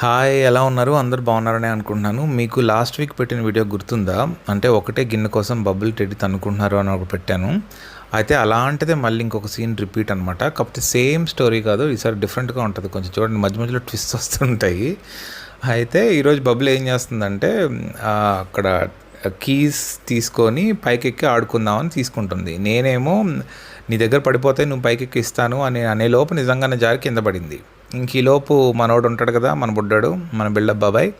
Hi ఎలా ఉన్నారు? అందరు బాగున్నారని అనుకుంటున్నాను. మీకు లాస్ట్ వీక్ పెట్టిన వీడియో గుర్తుందా? అంటే ఒకటే గిన్నె కోసం బబుల్ టెడ్డి తనుకుంటున్నారు అని ఒకటి పెట్టాను. అయితే అలాంటిదే మళ్ళీ ఇంకొక సీన్ రిపీట్ అనమాట కాకపోతే సేమ్ స్టోరీ కాదు ఈసారి డిఫరెంట్గా ఉంటుంది. కొంచెం చూడండి మధ్య మధ్యలో ట్విస్ట్ వస్తుంటాయి. అయితే ఈరోజు బబుల్ ఏం చేస్తుందంటే అక్కడ కీస్ తీసుకొని పైకెక్కి ఆడుకుందామని తీసుకుంటుంది. నేనేమో నీ దగ్గర పడిపోతే నువ్వు పైకెక్కి ఇస్తాను అని అనే లోపు నిజంగానే జారి కింద పడింది. ఇంక ఈలోపు మనోడు ఉంటాడు కదా మన బుడ్డాడు మన బిల్డప్ బాబాయ్.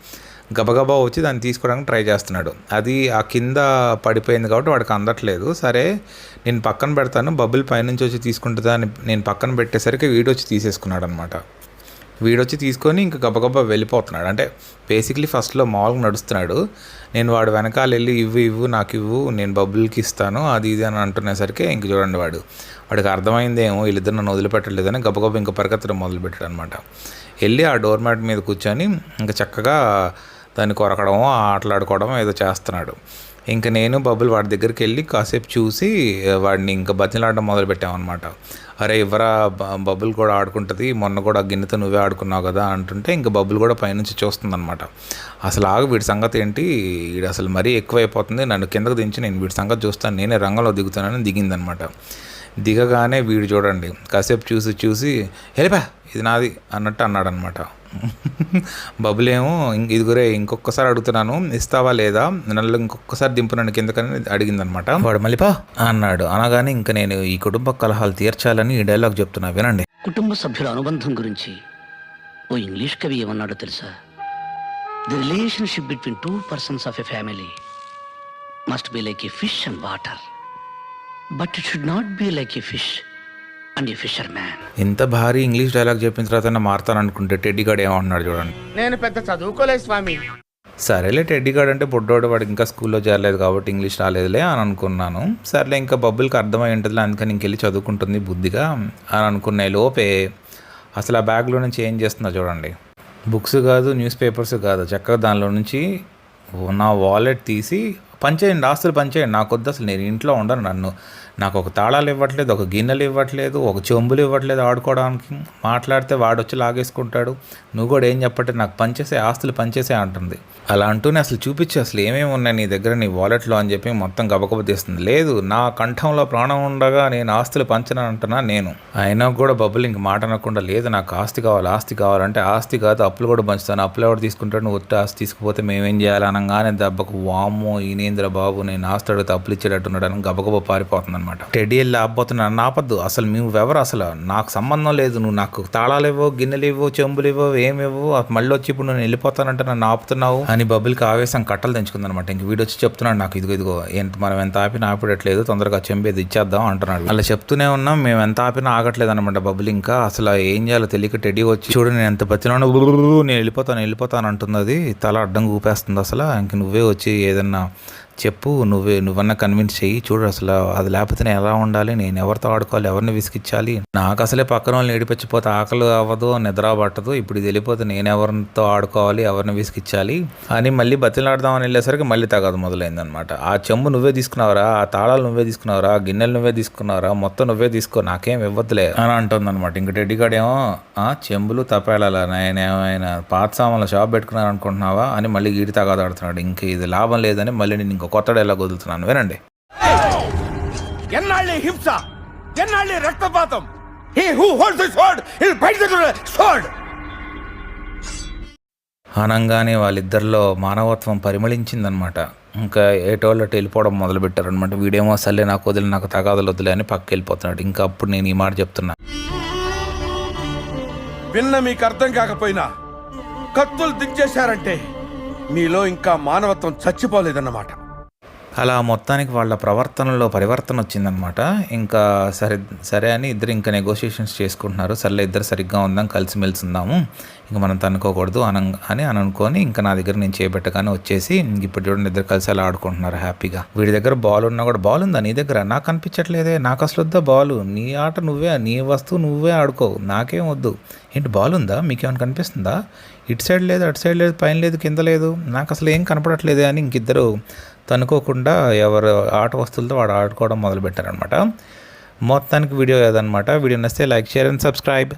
గబగబా వచ్చి దాన్ని తీసుకోవడానికి ట్రై చేస్తున్నాడు. అది ఆ కింద పడిపోయింది కాబట్టి వాడికి అందట్లేదు. సరే నేను పక్కన పెడతాను బబుల్ పైనుంచి వచ్చి తీసుకుంటుందా అని నేను పక్కన పెట్టేసరికి వీడు వచ్చి తీసేసుకున్నాడు అనమాట వీడొచ్చి తీసుకొని ఇంకా గబగబా వెళ్ళిపోతున్నాడు. అంటే బేసిక్లీ ఫస్ట్లో మామూలుగా నడుస్తున్నాడు. నేను వాడు వెనకాల వెళ్ళి ఇవ్వు ఇవ్వు నాకు ఇవ్వు నేను బబ్బుల్కి ఇస్తాను అది ఇది అని అంటునేసరికి ఇంక చూడండి వాడు. వాడికి అర్థమైందేమో వీళ్ళిద్దరు నన్ను వదిలిపెట్టలేదని గబగబా ఇంకా పరిగెత్తడం మొదలుపెట్టాడు అనమాట వెళ్ళి ఆ డోర్ మ్యాట్ మీద కూర్చొని ఇంకా చక్కగా దాన్ని కొరకడమో ఆటలాడుకోవడమో ఏదో చేస్తున్నాడు. ఇంకా నేను బబుల్ వాడి దగ్గరికి వెళ్ళి కాసేపు చూసి వాడిని ఇంకా బతిలాడడం మొదలు పెట్టామన్నమాట అరే ఇవ్వరా బబుల్ బబ్బుల్ కూడా ఆడుకుంటుంది మొన్న కూడా గిన్నెతో నువ్వే ఆడుకున్నావు కదా అంటుంటే ఇంకా బబుల్ కూడా పైనుంచి చూస్తుందన్నమాట. అసలు ఆగు వీడి సంగతి ఏంటి? వీడు అసలు మరీ ఎక్కువైపోతుంది నన్ను కిందకు దించి నేను వీడి సంగతి చూస్తాను నేనే రంగంలో దిగుతానని దిగిందనమాట దిగగానే వీడు చూడండి. కాసేపు చూసి చూసి వెళ్ళిపా ఇది నాది అన్నట్టు అన్నాడు అనమాట బబుల్ ఏమో "ఇం- ఇదిగురే ఇంకొకసారి అడుగుతున్నాను ఇస్తావా లేదా? నన్ను ఇంకొకసారి దింపు నన్ను కిందకని అడిగిందనమాట వాడు మళ్ళీ పా. అన్నాడు. అనగానే ఇంకా నేను ఈ కుటుంబ కలహాలు తీర్చాలని ఈ డైలాగ్ చెప్తున్నా వినండి. కుటుంబ సభ్యుల అనుబంధం గురించి ఓ ఇంగ్లీష్ కవి ఏమన్నాడో తెలుసా? The relationship between two persons of a family must be like a fish and water but it should not be like a fish and a fisherman ఇంత భారీ ఇంగ్లీష్ డైలాగ్ చెప్పిన తర్వాత మారుతాను అనుకుంటే టెడ్డీ గాడు ఏమంటున్నాడు చూడండి. నేను పెద్ద చదువుకోలేదు స్వామి. సరేలే టెడ్డీ గాడు అంటే బుడ్డోడు వాడికి ఇంకా స్కూల్లో చేరలేదు కాబట్టి ఇంగ్లీష్ రాలేదులే అని అనుకున్నాను. సర్లే ఇంకా బబ్బుల్కి అర్థమై ఉంటుందిలే అందుకని ఇంకెళ్ళి చదువుకుంటుంది బుద్ధిగా అని అనుకునే లోపే అసలు ఆ బ్యాగ్లో నుంచి ఏం చేస్తుందో చూడండి. బుక్స్ కాదు న్యూస్ పేపర్స్ కాదు చక్కగా దానిలో నుంచి నా వాలెట్ తీసి పనిచేయండి ఆస్తులు పనిచేయండి నాకు వద్దు అసలు నేను ఇంట్లో ఉండను నన్ను. నాకు ఒక తాళాలు ఇవ్వట్లేదు ఒక గిన్నెలు ఇవ్వట్లేదు ఒక చెంబులు ఇవ్వట్లేదు ఆడుకోవడానికి. మాట్లాడితే వాడు వచ్చి లాగేసుకుంటాడు. నువ్వు కూడా ఏం చెప్పట్లేదు నాకు పంచేసే ఆస్తులు పంచేసే అంటుంది. అలా అంటూనే అసలు చూపించి అసలు ఏమేమి ఉన్నాయి నీ దగ్గర నీ వాలెట్లో అని చెప్పి మొత్తం గబగబ తీస్తుంది. లేదు నా కంఠంలో ప్రాణం ఉండగా నేను ఆస్తులు పంచనంటున్నా నేను. అయినా కూడా బబ్బులు ఇంక మాట అనకుండా లేదు నాకు ఆస్తి కావాలి ఆస్తి కావాలంటే ఆస్తి కాదు అప్పులు కూడా పంచుతాను. అప్పులు ఎవరు తీసుకుంటాడు నువ్వు ఒట్టి ఆస్తి తీసుకుపోతే మేమేం చేయాలి? అనగానే దెబ్బకు వామ్మో ఈనేంద్ర బాబు నేను ఆస్తి అడిగితే అప్పులు ఇచ్చేటట్టున్నాడు అని గబగబ పారిపోతుంది అనమాట. టెడ్డీ వెళ్ళి ఆపోతున్నా నాపద్దు అసలు ఎవరు? అసలు నాకు సంబంధం లేదు. నువ్వు నాకు తాళాలు ఇవ్వవు గిన్నెలు ఇవ్వవు చెంబులు ఇవ్వవు ఏమివ్వవు మళ్ళీ వచ్చి ఇప్పుడు నేను వెళ్ళిపోతానంటే నన్ను ఆపుతున్నావు? అని బబుల్కి ఆవేశం కట్టలు తెంచుకుందనమాట. ఇంక వీడు వచ్చి చెప్తున్నాడు నాకు ఇదిగో ఇదిగో ఎంత మనం ఎంత ఆపినా ఆపడట్లేదు తొందరగా చెంబేది ఇచ్చేద్దాం అంటున్నాడు అలా చెప్తూనే ఉన్నాం మేము ఎంత ఆపినా ఆగట్లేదు అనమాట బబుల్. ఇంకా అసలు ఏం చేయాలో తెలియక టెడ్డీ వచ్చి చూడు నేను ఎంత బతిలోనో నేను వెళ్ళిపోతాను వెళ్ళిపోతాను అంటుంది తల అడ్డం ఊపేస్తుంది అసలు. ఇంక నువ్వే వచ్చి ఏదన్నా చెప్పు నువ్వే నువ్వన్నా కన్విన్స్ చెయ్యి. చూడు అసలు అది లేకపోతే నేను ఎలా ఉండాలి? నేను ఎవరితో ఆడుకోవాలి? ఎవరిని విసిగించాలి నాకు అసలే పక్కన వాళ్ళని ఏడిపించిపోతే ఆకలి అవ్వదు నిద్ర పట్టదు. ఇప్పుడు ఇది వెళ్ళిపోతే నేను ఎవరితో ఆడుకోవాలి? ఎవరిని విసిగించాలి అని మళ్ళీ బతిలాడదామని వెళ్ళేసరికి మళ్ళీ తగదు మొదలైందనమాట ఆ చెంబు నువ్వే తీసుకున్నావురా? ఆ తాళాలు నువ్వే తీసుకున్నావురా? గిన్నెలు నువ్వే తీసుకున్నావురా? మొత్తం నువ్వే తీసుకో నాకేం ఇవ్వద్దులే అని అంటుంది అనమాట ఇంక టెడ్డిగాడేమో ఆ చెంబులు తపేళాల నేనేమైనా పాత సామాన్ల షాప్ పెట్టుకున్నాను అనుకుంటున్నావా? అని మళ్ళీ గీడి తగాదాడుతున్నాడు. ఇంక ఇది లాభం లేదని మళ్ళీ నేను కొత్త డైలాగ్ వదులుతున్నాను. వినండి. ఎన్నాళ్ళి హింస ఎన్నాళ్ళి రక్తపాతం? He who holds the sword will fight the sword అనంగానే వాళ్ళిద్దరిలో మానవత్వం పరిమళించిందనమాట. ఇంకా ఏటోళ్ళట్టు వెళ్ళిపోవడం మొదలుపెట్టారనమాట. వీడేమో సర్లే నాకు వదిలి నాకు తగాదలు వదిలే అని పక్కకి వెళ్ళిపోతున్నాడు. ఇంకా అప్పుడు నేను ఈ మాట చెప్తున్నా. విన్న మీకు అర్థం కాకపోయినా కత్తులు దించేశారంటే మీలో ఇంకా మానవత్వం చచ్చిపోలేదన్నమాట. అలా మొత్తానికి వాళ్ళ ప్రవర్తనలో పరివర్తన వచ్చిందనమాట ఇంకా సరే సరే అని ఇద్దరు ఇంకా నెగోషియేషన్స్ చేసుకుంటున్నారు. సర్లే ఇద్దరు సరిగ్గా ఉందాం కలిసిమెలిసి ఉందాము. ఇంకా మనం తనుకోకూడదు అన అని అని అనుకొని ఇంకా నా దగ్గర నేను చేపెట్టగానే వచ్చేసి ఇంక ఇప్పుడు చూడండి ఇద్దరు కలిసి అలా ఆడుకుంటున్నారు హ్యాపీగా. వీడి దగ్గర బాల్ ఉన్నా కూడా బాల్ ఉందా నీ దగ్గర? నాకు కనిపించట్లేదే నాకు అసలు వద్దా బాల్? నీ ఆట నువ్వే నీ వస్తువు నువ్వే ఆడుకో. నాకేం వద్దు. ఏంటి బాల్ ఉందా? మీకేమైనా కనిపిస్తుందా? ఇటు సైడ్ లేదు అటు సైడ్ లేదు పైన లేదు కింద లేదు. నాకు అసలు ఏం కనపడట్లేదే అని ఇంకిద్దరు తనుకోకుండా ఎవరు ఆట వస్తువులతో వాడు ఆడుకోవడం మొదలుపెట్టారనమాట మొత్తానికి వీడియో ఏదన్నమాట? వీడియో నచ్చితే లైక్ షేర్ అండ్ సబ్స్క్రైబ్.